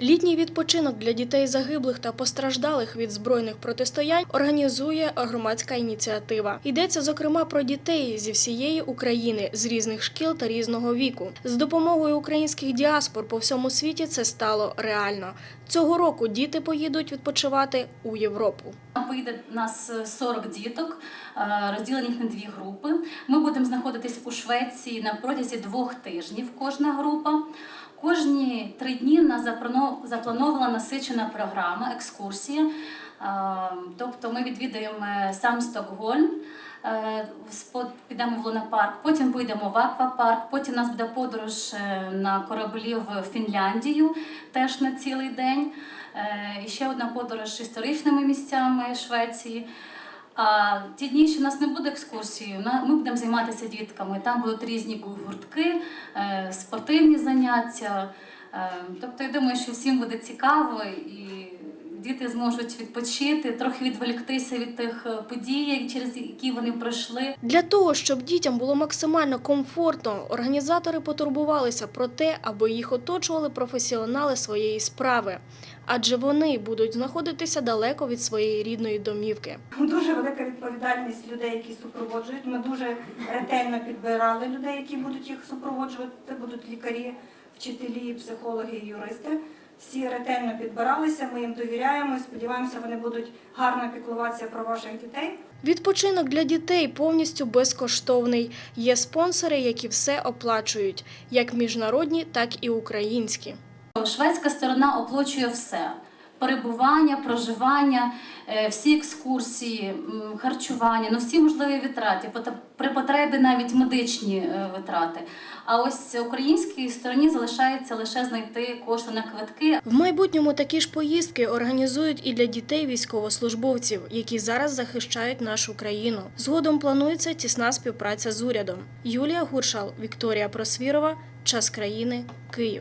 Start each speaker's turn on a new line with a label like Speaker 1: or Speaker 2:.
Speaker 1: Літній відпочинок для дітей загиблих та постраждалих від збройних протистоянь організує громадська ініціатива. Йдеться зокрема про дітей зі всієї України з різних шкіл та різного віку. З допомогою українських діаспор по всьому світі це стало реально. Цього року діти поїдуть відпочивати у Європу.
Speaker 2: Поїде нас 40 діток, е, розділені на дві групи. Ми будемо знаходитись у Швеції на протязі двох тижнів. Кожна група. Кожні три дні нас запланована насичена програма, екскурсія. Е, Тобто ми відвідаємо е, сам Стокгольм, е, підемо в лунапарк, потім поїдемо в аквапарк, потім у нас буде подорож на кораблі в Фінляндію, теж на цілий день. І ще одна подорож історичними місцями Швеції. А ті дні, що у нас не буде екскурсії, ми будемо займатися дітками. Там будуть різні гуртки, е, спортивні заняття. Е, Тобто, я думаю, що всім буде цікаво і діти зможуть відпочити, трохи відволіктися від тих е, подій, через які вони пройшли.
Speaker 1: Для того, щоб дітям було максимально комфортно, організатори потурбувалися про те, аби їх оточували професіонали своєї справи, адже вони будуть знаходитися далеко від своєї рідної домівки.
Speaker 3: Дуже велика відповідальність людей, які супроводжують. Ми дуже ретельно підбирали людей, які будуть їх супроводжувати. Це будуть лікарі, вчителі, психологи, юристи. Всі ретельно підбиралися. Ми їм довіряємо. Сподіваємося, вони будуть гарно піклуватися про ваших дітей.
Speaker 1: Відпочинок для дітей повністю безкоштовний. Є спонсори, які все оплачують, як міжнародні, так і українські.
Speaker 2: Шведська сторона оплачує все: перебування, проживання, е, всі екскурсії, харчування, ну всі можливі витрати, при потребі навіть медичні е, витрати. А ось українській стороні залишається лише знайти кошти на квитки.
Speaker 1: В майбутньому такі ж поїздки організують і для дітей військовослужбовців, які зараз захищають нашу країну. Згодом планується тісна співпраця з урядом. Юлія Гуршал, Вікторія Просвірова. Час країни. Київ.